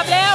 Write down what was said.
ับเร็ว